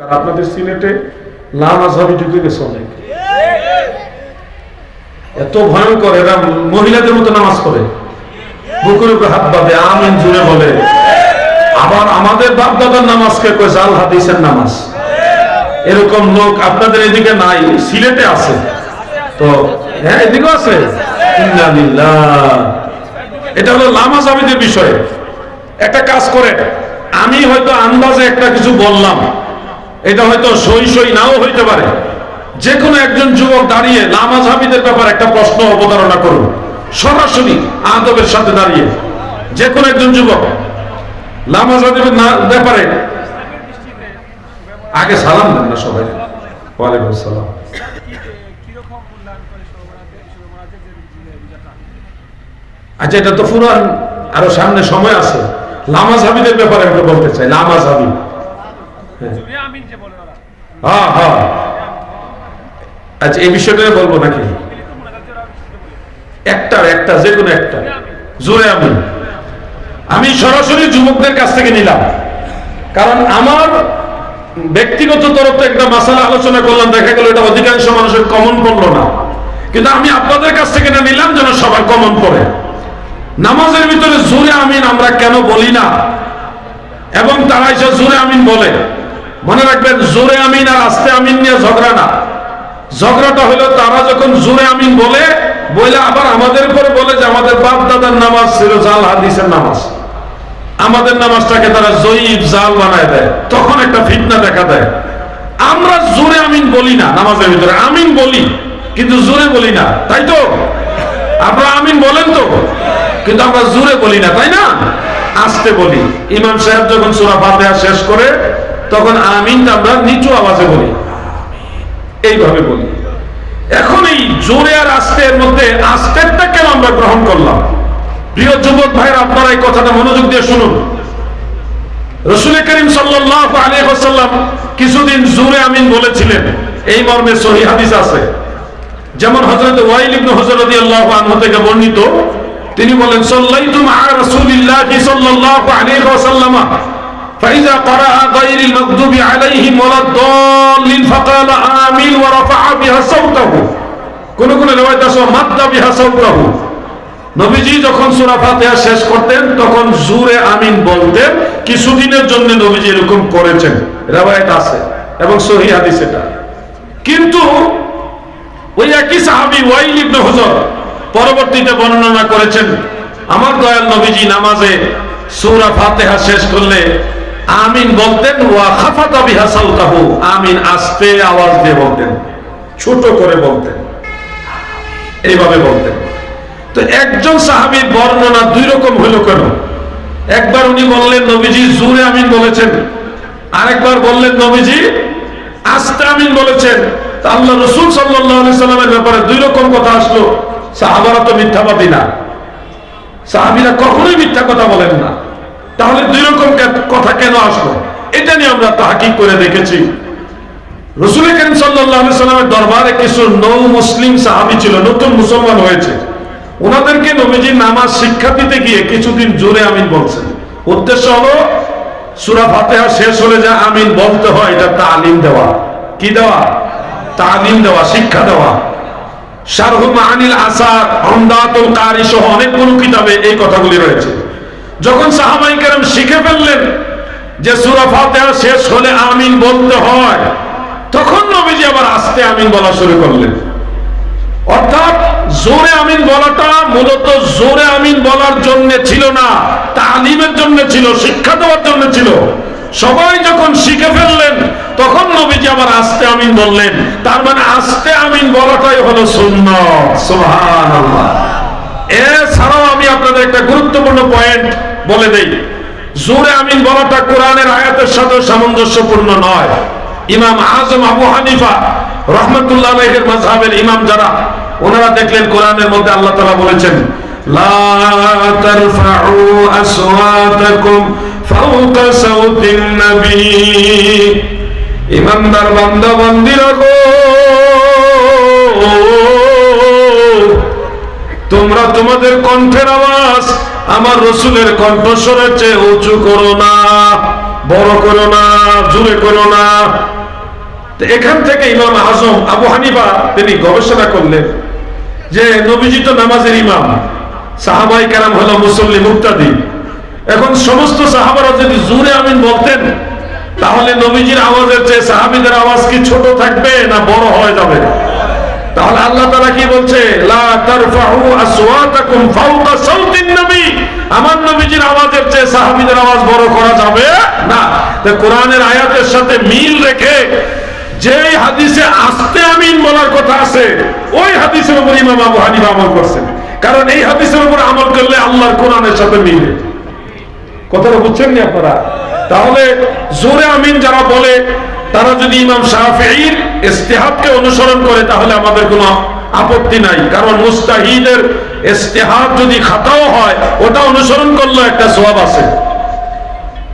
আর আপনাদের সিলেটে লামাজহাবি ঢুকে গেছে অনেক। এত ভয়ঙ্কর, এরা মহিলাদের মতো নামাজ পড়ে। বুকের উপরে হাত বাঁধে, আমিন জুড়ে বলে। আবার আমাদের বাপ দাদার নামাজকে কয়, জাল হাদিসের নামাজ। এরকম লোক আপনাদের এদিকে নাই, সিলেটে আছে। তো হ্যাঁ এদিকে আছে। এটা হলো লামাজ আবিদের বিষয়। একটা কাজ করে, আমি হয়তো আন্দাজে একটা কিছু বললাম। এটা হয়তো সই সই নাও হইতে পারে। যে কোনো একজন যুবক দাঁড়িয়ে লামাজ হাবিদের ব্যাপারে একটা প্রশ্ন অবতারণা করুন। সরাসরি আদবের সাথে দাঁড়িয়ে। যে কোনো একজন যুবক ব্যাপারে আগে সালাম দেন না সবাই। ওয়ালাইকুম সালাম। আচ্ছা এটা তো ফুরান আরও সামনে সময় আছে। লামাজ হাবিদের ব্যাপারে আমি বলতে চাই। লামাজ হাবি জুলিয়া আমিন যে বলে ওরা হ্যাঁ। হ্যাঁ আচ্ছা এই বিষয়টা বলব নাকি? একটা একটা যে কোনো একটা। জোরে আমি আমি সরাসরি যুবকদের কাছ থেকে নিলাম। কারণ আমার ব্যক্তিগত তরফ থেকে একটা মাসালা আলোচনা করলাম দেখা গেল এটা অধিকাংশ মানুষের কমন পড়ল না। কিন্তু আমি আপনাদের কাছ থেকে এটা নিলাম যেন সবার কমন পড়ে। নামাজের ভিতরে জোরে আমিন আমরা কেন বলি না? এবং তারা এসে জোরে আমিন বলে। মনে রাখবেন, জোরে আমিন আর আস্তে আমিন নিয়ে ঝগড়া না। ঝগড়াটা হলো, তারা যখন জোরে আমিন বলে বলে আবার আমাদের উপরে বলে যে আমাদের বাপ দাদার নামাজ ছিল জাল, হাদিসের নামাজ। আমাদের নামাজটাকে তারা জয়ীব জাল বানায় দেয়। তখন একটা ফিতনা দেখা দেয়। আমরা জোরে আমিন বলি না নামাজের ভিতরে, আমিন বলি, কিন্তু জোরে বলি না, তাই তো? আপনারা আমিন বলেন তো? কিন্তু আমরা জোরে বলি না, তাই না? আস্তে বলি। ইমাম সাহেব যখন সূরা ফাতিহা শেষ করে তখন আমিনটা আমরা নিচু আওয়াজে বলি। এইভাবে বলি। এখন এই জোরে আর আস্তের মধ্যে আস্তেরটা কেন আমরা গ্রহণ করলাম? প্রিয় যুবক ভাইরা, আপনারা এই কথাটা মনোযোগ দিয়ে শুনুন। রসুল করিম আলাইহি কিছুদিন জোরে আমিন বলেছিলেন। এই মর্মে সহিহ হাদিস আছে। যেমন হযরত ওয়াইল ইবনে হুজর রাদিয়াল্লাহু আনহু থেকে বর্ণিত, তিনি বলেন সাল্লাইতু মা রাসূলিল্লাহি সাল্লাল্লাহু আলাইহি ওয়াসাল্লাম। فإذا قرأ غير المغضوب عليهم ولا الضالين فقال آمين ورفع بها صوته কোন কোন রিওয়ায়াত আছে মাদ্দা বিহা সাউতাহু নবীজি যখন সূরা ফাতিহা শেষ করতেন তখন জোরে আমিন বলতেন কিছুদিনের জন্য নবীজি এরকম করেছেন রিওয়ায়াত আছে এবং সহিহ হাদিস এটা কিন্তু ওই একই সাহাবী ওয়াইল ইবনে হুজর পরবর্তীতে বর্ণনা করেছেন আমার দয়াল নবীজি নামাজে সূরা ফাতিহা শেষ করলে আমিন বলতেন আমিন আস্তে আওয়াজ দিয়ে বলতেন, ছোট করে বলতেন। এইভাবে বলতেন। তো একজন সাহাবীর বর্ণনা দুই রকম হলো কেন? একবার উনি বললেন, নবীজি, জুরে আমিন বলেছেন। আরেকবার বললেন, নবীজি, আস্তে আমিন বলেছেন। আল্লাহ রসুল সাল্লামের ব্যাপারে দুই রকম কথা আসলো। সাহাবারা তো মিথ্যাবাদী না। সাহাবিরা কখনোই মিথ্যা কথা বলেন না। তাহলে দুই রকম কথা কেন আসলো? এটা নিয়ে আমরা তাহাকিক করে দেখেছি। রসুল করিম সাল্লামের দরবারে কিছু নৌ মুসলিম সাহাবি ছিল, নতুন মুসলমান হয়েছে। ওনাদেরকে নবীজির নামাজ শিক্ষা দিতে গিয়ে কিছুদিন জোরে আমিন বলছেন। উদ্দেশ্য হলো, সুরা ফাতেহা শেষ হলে যা আমিন বলতে হয়, এটা তালিম দেওয়া। কি দেওয়া? তালিম দেওয়া, শিক্ষা দেওয়া। শারহু মাহানিল আসার অমদাতুল কারি সহ অনেকগুলো কিতাবে এই কথাগুলি রয়েছে। যখন সাহাবাই কেরাম শিখে ফেললেন যে সূরা ফাতিহা শেষ হলে আমিন বলতে হয়, তখন নবীজি আবার আস্তে আমিন বলা শুরু করলেন। অর্থাৎ জোরে আমিন বলাটা মূলত জোরে আমিন বলার জন্য ছিল না, তালিমের জন্য ছিল, শিক্ষা দেওয়ার জন্য ছিল। সবাই যখন শিখে ফেললেন, তখন নবীজি আবার আস্তে আমিন বললেন। তার মানে আস্তে আমিন বলাটাই হলো সুন্নাত। সুবহানাল্লাহ। এছাড়াও আমি আপনাদের একটা গুরুত্বপূর্ণ পয়েন্ট বলে দেই। জোরে আমিন বলাটা কোরআনের আয়াতের সাথে সামঞ্জস্যপূর্ণ নয়। ইমাম আজম আবু হানিফা রহমতুল্লাহ আলাইহির ইমাম যারা, ওনারা দেখলেন কোরআনের মধ্যে আল্লাহ তাআলা বলেছেন ইমানদার বান্দা, বান্দিরা গো তোমরা তোমাদের কণ্ঠের আওয়াজ আমার রসুলের কণ্ঠস্বরের চেয়ে উঁচু করো না, বড় করো না, জোরে করো না। এখান থেকে ইমাম আজম আবু হানিফা তিনি গবেষণা করলেন যে নবীজি তো নামাজের ইমাম, সাহাবাই কারাম হলো মুসল্লি মুক্তাদি। এখন সমস্ত সাহাবারা যদি জোরে আমিন বলতেন, তাহলে নবীজির আওয়াজের চেয়ে সাহাবিদের আওয়াজ কি ছোট থাকবে না বড় হয়ে যাবে? তাহলে আল্লাহ তাআলা কি বলছে? আমার নবীজির আওয়াজের চেয়ে সাহাবীদের আওয়াজ বড় করা যাবে না। কোরআনের আয়াতের সাথে মিল রেখে যে হাদিসে আস্তে আমিন বলার কথা আছে, ওই হাদিসের উপর ইমাম আবু হানিফা আমল করছেন। কারণ এই হাদিসের উপর আমল করলে আল্লাহর কোরআনের সাথে মিলে। কথাটা বুঝছেন নি আপনারা? তাহলে জোরে আমিন যারা বলে তারা যদি ইমাম শাফিঈর ইস্তেহাদকে অনুসরণ করে, তাহলে আমাদের কোনো আপত্তি নাই। কারণ মুস্তাহিদের ইস্তেহাদ যদি খাতাও হয়, ওটা অনুসরণ করলে একটা সওয়াব আছে।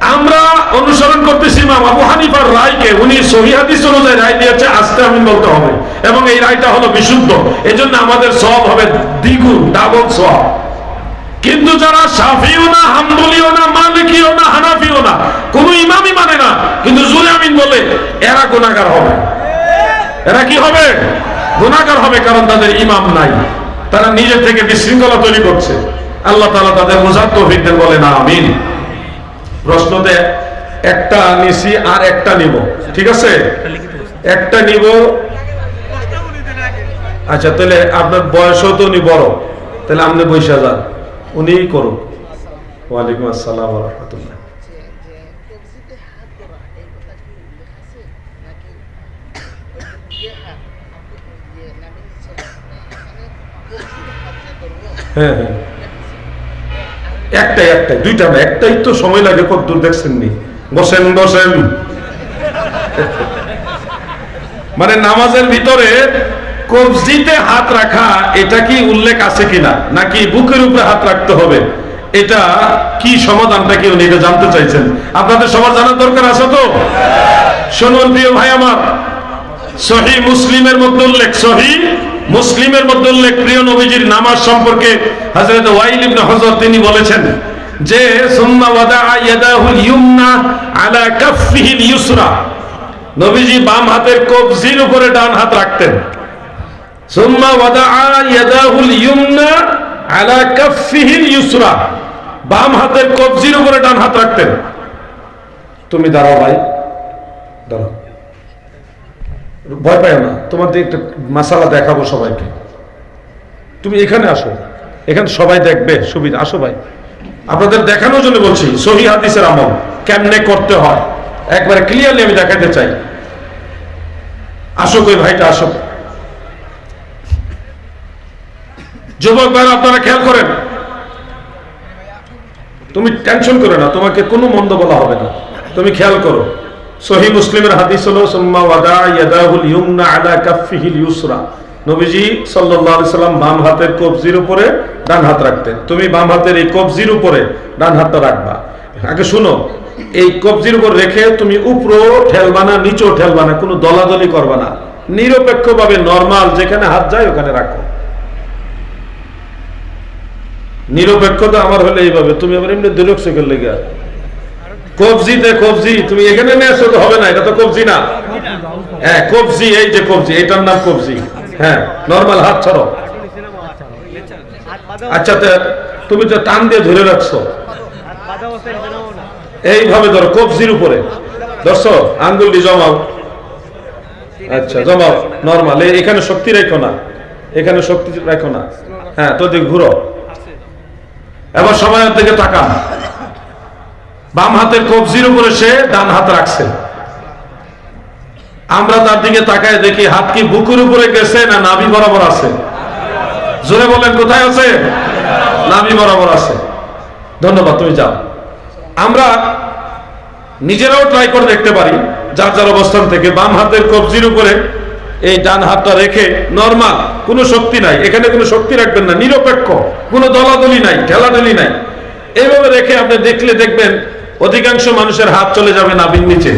আমরা অনুসরণ করতেছি ইমাম আবু হানিফার রায়কে। উনি সহি হাদিস অনুযায়ী রায় দিয়েছে আস্তে আমি বলতে হবে। এবং এই রায়টা হলো বিশুদ্ধ। এজন্য আমাদের সব হবে দ্বিগুণ, ডাবল সওয়াব। কিন্তু যারা সাফিও না, হাম্বলিও না মালিকিও না, হানাফিও না, কোন ইমামই মানে না। কিন্তু জুরে বলে, এরা গুণাগার হবে। এরা কি হবে? গুণাগার হবে কারণ তাদের ইমাম নাই। তারা নিজের থেকে বিশৃঙ্খলা তৈরি করছে। আল্লাহ তাআলা তাদের বোঝার তৌফিক বলে না আমিন। প্রশ্নতে একটা নিছি আর একটা নিব। ঠিক আছে? একটা নিব। আচ্ছা তাহলে আপনার বয়সও তো উনি বড়। তাহলে আপনি বৈশা যান উনিই করুক। ওয়ালাইকুম আসসালাম রাহমাতুল্লাহ। হ্যাঁ হ্যাঁ। একটাই একটাই, দুইটা না, একটাই তো সময় লাগে কত দূর দেখছেন বসেন বসেন। মানে নামাজের ভিতরে কবজিতে হাত রাখা, এটা কি উল্লেখ আছে কিনা? নাকি বুকের উপরে হাত রাখতে হবে? এটা কি সমাধানটা কি উনি এটা জানতে চাইছেন? আপনাদের সবার জানার দরকার আছে তো? শুনুন প্রিয় ভাই আমার, সহি মুসলিমের মধ্যে উল্লেখ, সহি মুসলিমের মধ্যে উল্লেখ, প্রিয় নবীজির নামাজ সম্পর্কে হযরত ওয়াইল ইবনে হযর তিনি বলেছেন যে, সুম্মা ওয়াদা ইয়াদাহুল ইয়ুমনা আলা কাফফিহিল ইউসরা। নবীজি বাম হাতের কবজির উপরে ডান হাত রাখতেন। সুম্মা ওয়াদা ইয়াদাহুল ইয়ুমনা আলা কাফফিহিল ইউসরা। বাম হাতের কবজির উপরে ডান হাত রাখতেন। তুমি দাঁড়াও ভাই। দাঁড়াও। ভয় পাই না, তোমাদের একটা মাসালা দেখাবো সবাইকে। তুমি এখানে আসো, এখানে সবাই দেখবে, সুবিধা। আসো ভাই। আপনাদের দেখানোর জন্য বলছি, সহি হাদিসের আমল, কেমনে করতে হয়? একবারে ক্লিয়ারলি আমি দেখাতে চাই। আসো কই ভাইটা, আসো। যুবক ভাই, আপনারা খেয়াল করেন তুমি টেনশন করো না, তোমাকে কোনো মন্দ বলা হবে না। তুমি খেয়াল করো, সহি মুসলিমের হাদিস হলো, সুম্মা ওয়াদা ইয়াদাহুল ইউমনা আলা কাফফিহিল ইউসরা। নবীজি সাল্লাল্লাহু আলাইহি সাল্লাম বাম হাতের কবজির উপরে ডান হাত রাখতেন। তুমি বাম হাতের এই কবজির উপরে ডান হাতটা রাখবা। আগে শুনো, এই কবজির উপর রেখে তুমি উপরও ঠেলবা না নিচেও ঠেলবা কোনো দলাদলি করবা না। নিরপেক্ষভাবে নরমাল যেখানে হাত যায় ওখানে রাখো। নিরপেক্ষতা আমার হলে এইভাবে, তুমি আবার এমনি দুলক সেকেন্ড লেগে। কবজিতে কবজি, তুমি এখানে নিয়ে আসো তো হবে না, এটা তো কবজি না। হ্যাঁ কবজি, এই যে কবজি এটার নাম কবজি। হ্যাঁ নর্মাল হাত ছাড়ো। আচ্ছা তে তুমি তো টান দিয়ে ধরে রাখছো, এইভাবে ধরো, কবজির উপরে। ধরছো? আঙ্গুলটি জমাও। আচ্ছা জমাও নর্মাল এখানে শক্তি রেখো না। এখানে শক্তি রাখো না। হ্যাঁ তো ঘুরো। এবার সময়ের থেকে তাকান। বাম হাতের কবজির উপরে সে ডান হাত রাখছে। আমরা তার দিকে তাকায় দেখি হাত কি বুকুর উপরে গেছে না নাভি বরাবর আছে? জোরে বলেন কোথায় আছে? নাভি বরাবর আছে। ধন্যবাদ, তুমি যাও। আমরা নিজেরাও ট্রাই করে দেখতে পারি, যার যার অবস্থান থেকে বাম হাতের কবজির উপরে এই ডান হাতটা রেখে নর্মাল কোনো শক্তি নাই। এখানে কোনো শক্তি রাখবেন না, নিরপেক্ষ, কোনো দলাদলি নাই ঠেলাঠেলি নাই। এইভাবে রেখে আপনি দেখলে দেখবেন অধিকাংশ মানুষের হাত চলে যাবে নাভির নিচে।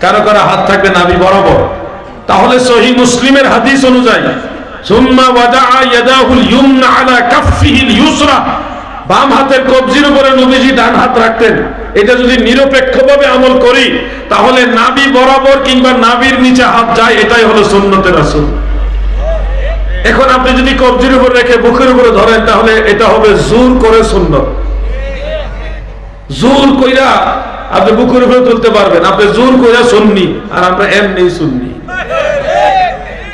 কারও কারও হাত থাকবে নাবি বরাবর। তাহলে সহি মুসলিমের হাদিস অনুযায়ী, সুম্মা ইয়াদাহুল আলা কাফফিহিল ইউসরা বাম হাতের কবজির উপরে নবীজি ডান হাত রাখতেন। এটা যদি নিরপেক্ষভাবে আমল করি, তাহলে নাবি বরাবর কিংবা নাবির নিচে হাত যায়, এটাই হলো সুন্নতের আসল। এখন আপনি যদি কবজির উপর রেখে বুকের উপরে ধরেন, তাহলে এটা হবে জোর করে সুন্নত। জোর কইরা আপনি বুকের উপরে তুলতে পারবেন। আপনি জোর কইরা শুননি আর আমরা এমনি শুননি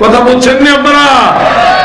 কথা বলছেন নি আপনারা?